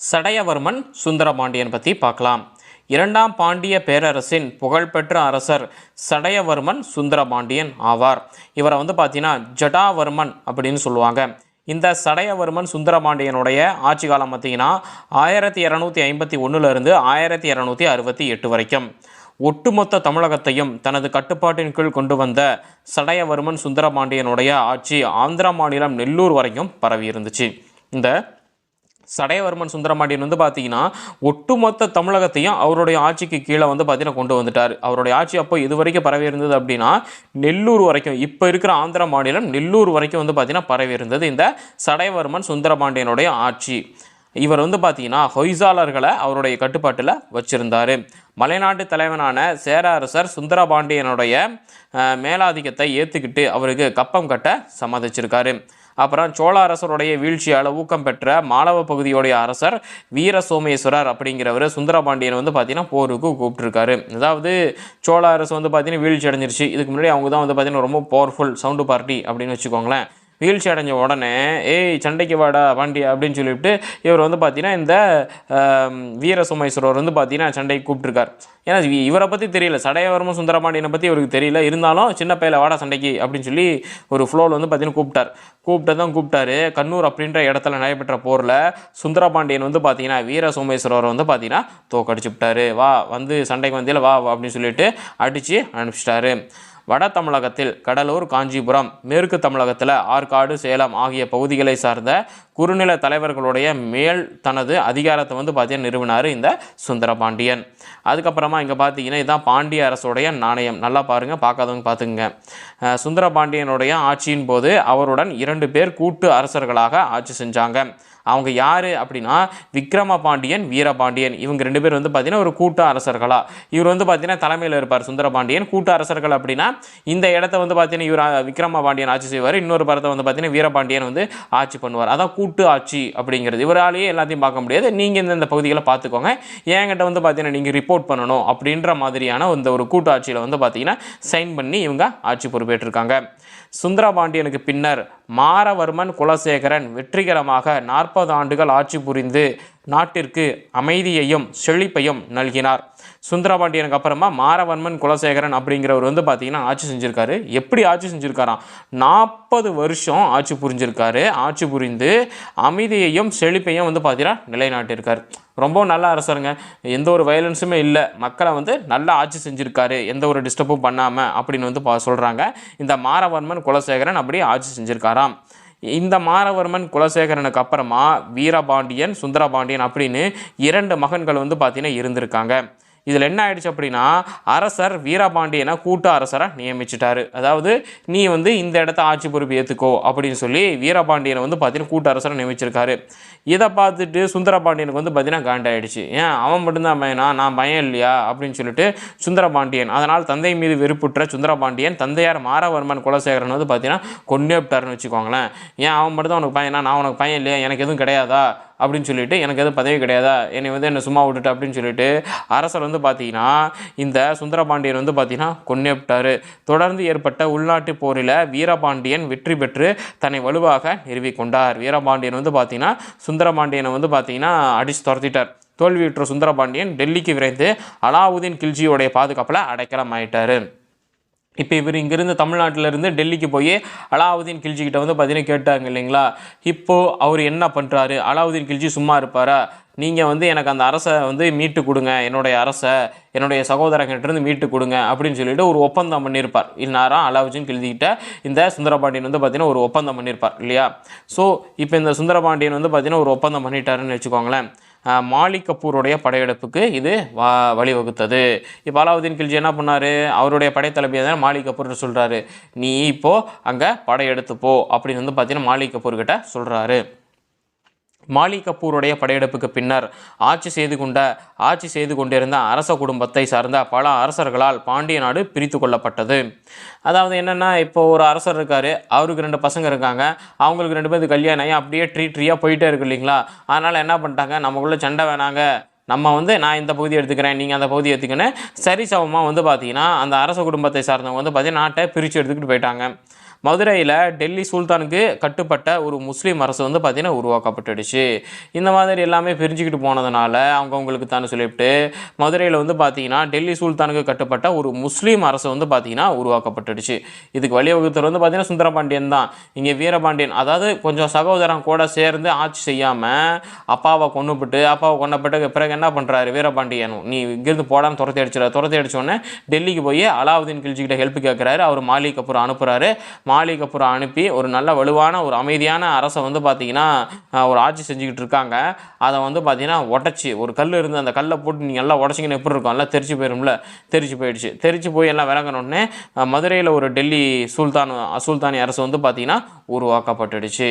சடையவர்மன் சுந்தரபாண்டியன் பற்றி பார்க்கலாம். இரண்டாம் பாண்டிய பேரரசின் புகழ்பெற்ற அரசர் சடையவர்மன் சுந்தரபாண்டியன் ஆவார். இவரை வந்து பார்த்தீங்கன்னா ஜடாவர்மன் அப்படின்னு சொல்லுவாங்க. இந்த சடையவர்மன் சுந்தரபாண்டியனுடைய ஆட்சி காலம் பார்த்தீங்கன்னா ஆயிரத்தி இரநூத்தி ஐம்பத்தி ஒன்றுலேருந்து ஆயிரத்தி இரநூத்தி அறுபத்தி எட்டு வரைக்கும். ஒட்டுமொத்த தமிழகத்தையும் தனது கட்டுப்பாட்டின் கீழ் கொண்டு வந்த சடையவர்மன் சுந்தரபாண்டியனுடைய ஆட்சி ஆந்திர மாநிலம் நெல்லூர் வரைக்கும் பரவி இருந்துச்சு. இந்த சடையவர்மன் சுந்தரபாண்டியன் வந்து பார்த்தீங்கன்னா ஒட்டுமொத்த தமிழகத்தையும் அவருடைய ஆட்சிக்கு கீழே வந்து பார்த்தீங்கன்னா கொண்டு வந்துட்டார். அவருடைய ஆட்சி அப்போ இது வரைக்கும் பரவி இருந்தது அப்படின்னா நெல்லூர் வரைக்கும் இப்போ இருக்கிற ஆந்திர மாநிலம் நெல்லூர் வரைக்கும் வந்து பார்த்தீங்கன்னா பரவி இருந்தது இந்த சடையவர்மன் சுந்தரபாண்டியனுடைய ஆட்சி. இவர் வந்து பார்த்தீங்கன்னா ஹொய்சாலர்களை அவருடைய கட்டுப்பாட்டில் வச்சிருந்தார். மலைநாட்டு தலைவனான சேர அரசர் சுந்தரபாண்டியனுடைய மேலாதிக்கத்தை ஏற்றுக்கிட்டு அவருக்கு கப்பம் கட்ட சம்மதிச்சிருக்காரு. அப்புறம் சோழ அரசருடைய வீழ்ச்சியால் ஊக்கம் பெற்ற மாலவ பகுதியுடைய அரசர் வீர சோமேஸ்வரர் அப்படிங்கிறவர் சுந்தரபாண்டியன் வந்து பார்த்தீங்கன்னா போருக்கு கூப்பிட்டுருக்காரு. அதாவது சோழ அரசு வந்து பார்த்தீங்கன்னா வீழ்ச்சி அடைஞ்சிருச்சு. இதுக்கு முன்னாடி அவங்க தான் வந்து பார்த்தீங்கன்னா ரொம்ப பவர்ஃபுல் சவுண்டு பார்ட்டி அப்படின்னு வச்சுக்கோங்களேன். வீழ்ச்சி அடைஞ்ச உடனே ஏய் சண்டைக்கு வாடா பாண்டியா அப்படின்னு சொல்லிவிட்டு இவர் வந்து பார்த்தீங்கன்னா இந்த வீர சுமேஸ்வரர் வந்து பார்த்தீங்கன்னா சண்டைக்கு கூப்பிட்டுருக்கார். ஏன்னா இவரை பற்றி தெரியல. சடையவர்மன் சுந்தரபாண்டியனை பற்றி இவருக்கு தெரியல. இருந்தாலும் சின்ன பையில வாடா சண்டைக்கு அப்படின்னு சொல்லி ஒரு ஃப்ளோவில் வந்து பார்த்தீங்கன்னா கூப்பிட்டார். கூப்பிட்டு தான் கூப்பிட்டாரு. கண்ணூர் அப்படின்ற இடத்துல நடைபெற்ற போரில் சுந்தரபாண்டியன் வந்து பார்த்தீங்கன்னா வீர சோமேஸ்வரர் வந்து பார்த்தீங்கன்னா தோக்கடிச்சு விட்டாரு. வா வந்து சண்டைக்கு வந்தியில் வா வா அப்படின்னு சொல்லிட்டு அடித்து அனுப்பிச்சிட்டாரு. வட தமிழகத்தில் கடலூர் காஞ்சிபுரம் மேற்கு தமிழகத்தில் ஆற்காடு சேலம் ஆகிய பகுதிகளை சார்ந்த குறுநில தலைவர்களுடைய மேல் தனது அதிகாரத்தை வந்து பார்த்தீங்கன்னா நிறுவினார் இந்த சுந்தரபாண்டியன். அதுக்கப்புறமா இங்கே பார்த்தீங்கன்னா இதுதான் பாண்டிய அரசுடைய நாணயம். நல்லா பாருங்கள் பார்க்காதவங்க பார்த்துக்குங்க சுந்தரபாண்டியனுடைய ஆட்சியின் போது அவருடன் இரண்டு பேர் கூட்டு அரசர்களாக ஆட்சி செஞ்சாங்க. அவங்க யார் அப்படின்னா விக்ரம பாண்டியன் வீரபாண்டியன் இவங்க ரெண்டு பேர் வந்து பார்த்தீங்கன்னா ஒரு கூட்ட அரசர்களா இவர் வந்து பார்த்தீங்கன்னா தலைமையில் இருப்பார் சுந்தரபாண்டியன் கூட்ட அரசர்கள் அப்படின்னா இந்த இடத்த வந்து பார்த்தீங்கன்னா இவர் விக்ரம பாண்டியன் ஆட்சி செய்வார். இன்னொரு படத்தை வந்து பார்த்தீங்கன்னா வீரபாண்டியன் வந்து ஆட்சி பண்ணுவார். அதான் கூட்டு ஆட்சி அப்படிங்கிறது. இவராலேயே எல்லாத்தையும் பார்க்க முடியாது. நீங்கள் இந்தந்த இந்த பகுதிகளை பார்த்துக்கோங்க. என்கிட்ட வந்து பார்த்தீங்கன்னா நீங்கள் ரிப்போர்ட் பண்ணணும் அப்படின்ற மாதிரியான இந்த ஒரு கூட்டு ஆட்சியில் வந்து பார்த்தீங்கன்னா சைன் பண்ணி இவங்க ஆட்சி பொறுப்பேற்றிருக்காங்க. சுந்தரபாண்டியனுக்கு பின்னர் மாரவர்மன் குலசேகரன் வெற்றிகரமாக நாற்பது ஆண்டுகள் ஆட்சி புரிந்து நாட்டிற்கு அமைதியையும் செழிப்பையும் நல்கினார். சுந்தரபாண்டியனுக்கு அப்புறமா மாரவர்மன் குலசேகரன் அப்படிங்கிறவர் வந்து பார்த்தீங்கன்னா ஆட்சி செஞ்சுருக்காரு. எப்படி ஆட்சி செஞ்சுருக்காராம்? நாற்பது வருஷம் ஆட்சி புரிஞ்சிருக்காரு. ஆட்சி புரிந்து அமைதியையும் செழிப்பையும் வந்து பார்த்தீங்கன்னா நிலைநாட்டியிருக்கார். ரொம்பவும் நல்ல அரசருங்க. எந்த ஒரு வயலன்ஸுமே இல்லை. மக்களை வந்து நல்லா ஆட்சி செஞ்சுருக்காரு. எந்த ஒரு டிஸ்டர்பும் பண்ணாமல் அப்படின்னு வந்து பா சொல்கிறாங்க இந்த மாரவர்மன் குலசேகரன் அப்படி ஆட்சி செஞ்சுருக்காராம். இந்த மாரவர்மன் குலசேகரனுக்கு அப்புறமா வீரபாண்டியன் சுந்தரபாண்டியன் அப்படின்னு இரண்டு மகன்கள் வந்து பார்த்தீங்கன்னா இருந்திருக்காங்க. இதில் என்ன ஆயிடுச்சு அப்படின்னா அரசர் வீரபாண்டியனை கூட்டு அரசரை நியமிச்சிட்டாரு. அதாவது நீ வந்து இந்த இடத்த ஆட்சி பொறுப்பு ஏற்றுக்கோ அப்படின்னு சொல்லி வீரபாண்டியனை வந்து பார்த்தீங்கன்னா கூட்டு அரசரை நியமிச்சிருக்காரு. இதை பார்த்துட்டு சுந்தரபாண்டியனுக்கு வந்து பார்த்தீங்கன்னா காண்டாயிடுச்சு ஏன்? அவன் மட்டும்தான் பையனா? நான் பயம் இல்லையா? அப்படின்னு சொல்லிட்டு சுந்தரபாண்டியன் அதனால் தந்தை மீது வெறுப்புற்ற சுந்தரபாண்டியன் தந்தையார் மாரவர்மன் குலசேகரன் வந்து பார்த்தீங்கன்னா கொன்னே விட்டாருன்னு வச்சுக்கோங்களேன். ஏன்? அவன் மட்டும்தான் உனக்கு பையனா? நான் உனக்கு பையன் இல்லையா? எனக்கு எதுவும் கிடையாதா? அப்படின்னு சொல்லிட்டு எனக்கு எதுவும் பதவி கிடையாதா? என்னை வந்து என்னை சும்மா விட்டுட்டு அப்படின்னு சொல்லிட்டு அரசர் வந்து பார்த்தீங்கன்னா இந்த சுந்தரபாண்டியன் வந்து பார்த்தீங்கன்னா கொன்னே தொடர்ந்து ஏற்பட்ட உள்நாட்டு போரில் வீரபாண்டியன் வெற்றி பெற்று தன்னை வலுவாக நிறுவிக்கொண்டார். வீரபாண்டியன் வந்து பார்த்தீங்கன்னா சுந்தரபாண்டியனை வந்து பார்த்தீங்கன்னா அடிச்சு துரத்திட்டார். தோல்வியுற்ற சுந்தரபாண்டியன் டெல்லிக்கு விரைந்து அலாவுதீன் கில்ஜியோடைய பாதுகாப்பில் அடைக்கலம் ஆயிட்டாரு இப்போ இவர் இங்கேருந்து தமிழ்நாட்டிலேருந்து டெல்லிக்கு போய் அலாவுதீன் கிழ்ச்சிக்கிட்ட வந்து பார்த்தீங்கன்னா கேட்டாங்க இல்லைங்களா? இப்போது அவர் என்ன பண்ணுறாரு அலாவுதீன் கில்ஜி சும்மா இருப்பாரா? நீங்கள் வந்து எனக்கு அந்த அரசை வந்து மீட்டு கொடுங்க என்னுடைய அரசை என்னுடைய சகோதரங்கிட்டேருந்து மீட்டு கொடுங்க அப்படின்னு சொல்லிட்டு ஒரு ஒப்பந்தம் பண்ணியிருப்பார் இந்நேரம் அலாவுதீன் கில்ஜிக்கிட்ட இந்த சுந்தரபாண்டியன் வந்து பார்த்தீங்கன்னா ஒரு ஒப்பந்தம் பண்ணியிருப்பார் இல்லையா? ஸோ இப்போ இந்த சுந்தரபாண்டியன் வந்து பார்த்தீங்கன்னா ஒரு ஒப்பந்தம் பண்ணிட்டாருன்னு வச்சுக்கோங்களேன். மாலிக் கபூருடைய படையெடுப்புக்கு இது வா வழிவகுத்தது. இப்போ அலாவுதீன் கில்ஜி என்ன பண்ணார்? அவருடைய படைத்தளபதியாக தான் மாலிக் கபூர்னு சொல்கிறாரு நீ இப்போது அங்கே படையெடுத்து போ அப்படின்னு வந்து பார்த்தீங்கன்னா மாலிக் கபூர்கிட்ட சொல்கிறாரு மாலிக் கபூருடைய படையெடுப்புக்கு பின்னர் ஆட்சி செய்து கொண்ட ஆட்சி செய்து கொண்டிருந்த அரச குடும்பத்தை சார்ந்த பல அரசர்களால் பாண்டிய நாடு பிரித்து கொள்ளப்பட்டது. அதாவது என்னென்னா இப்போ ஒரு அரசர் இருக்கார் அவருக்கு ரெண்டு பசங்க இருக்காங்க அவங்களுக்கு ரெண்டு பேருக்கு கல்யாணம் ஆகி அப்படியே ட்ரீ ட்ரீயாக போயிட்டே இருக்கு இல்லைங்களா? அதனால் என்ன பண்ணிட்டாங்க நமக்குள்ளே சண்டை வேணாங்க. நம்ம வந்து நான் இந்த பகுதி எடுத்துக்கிறேன் நீங்கள் அந்த பகுதி எடுத்துக்கணும் சரி சமமாக வந்து பார்த்தீங்கன்னா அந்த அரச குடும்பத்தை சார்ந்தவங்க வந்து பார்த்தீங்கன்னா நாட்டை பிரித்து எடுத்துக்கிட்டு போயிட்டாங்க. மதுரையில் டெல்லி சுல்தானுக்கு கட்டுப்பட்ட ஒரு முஸ்லீம் அரசு வந்து பார்த்திங்கன்னா உருவாக்கப்பட்டுடுச்சு. இந்த மாதிரி எல்லாமே பிரிஞ்சுக்கிட்டு போனதுனால அவங்கவுங்களுக்கு தானே சொல்லிவிட்டு மதுரையில் வந்து பார்த்தீங்கன்னா டெல்லி சுல்தானுக்கு கட்டுப்பட்ட ஒரு முஸ்லீம் அரசு வந்து பார்த்தீங்கன்னா உருவாக்கப்பட்டுடுச்சு. இதுக்கு வழிவகுத்தவர் வந்து பார்த்தீங்கன்னா சுந்தரபாண்டியன் தான். இங்கே வீரபாண்டியன் அதாவது கொஞ்சம் சகோதரன் கூட சேர்ந்து ஆட்சி செய்யாமல் அப்பாவை கொண்டுபிட்டு அப்பாவை கொண்டப்பட்டு பிறகு என்ன பண்ணுறாரு வீரபாண்டியன்? நீ இங்கிருந்து போடான்னு துரத்தி அடிச்சிட துரத்தி அடித்தோடனே டெல்லிக்கு போய் அலாவுதீன் கில்ஜிக்கிட்ட ஹெல்ப் கேட்குறாரு அவர் மாலிக் கபூர் அனுப்புகிறாரு மாளிகப்புறம் அனுப்பி ஒரு நல்ல வலுவான ஒரு அமைதியான அரசை வந்து பார்த்தீங்கன்னா ஒரு ஆட்சி செஞ்சுக்கிட்டு இருக்காங்க. அதை வந்து பார்த்தீங்கன்னா உடச்சி ஒரு கல் இருந்து அந்த கல்லை போட்டு நீங்கள் எல்லாம் உடச்சிங்கன்னு எப்படி இருக்கும்? எல்லாம் தெரிச்சு போயிடும்ல தெரிச்சு போயிடுச்சு. தெரிச்சு போய் எல்லாம் விளங்கினோடனே மதுரையில் ஒரு டெல்லி சுல்தான் சுல்தானி அரசு வந்து பார்த்தீங்கன்னா உருவாக்கப்பட்டுடுச்சு.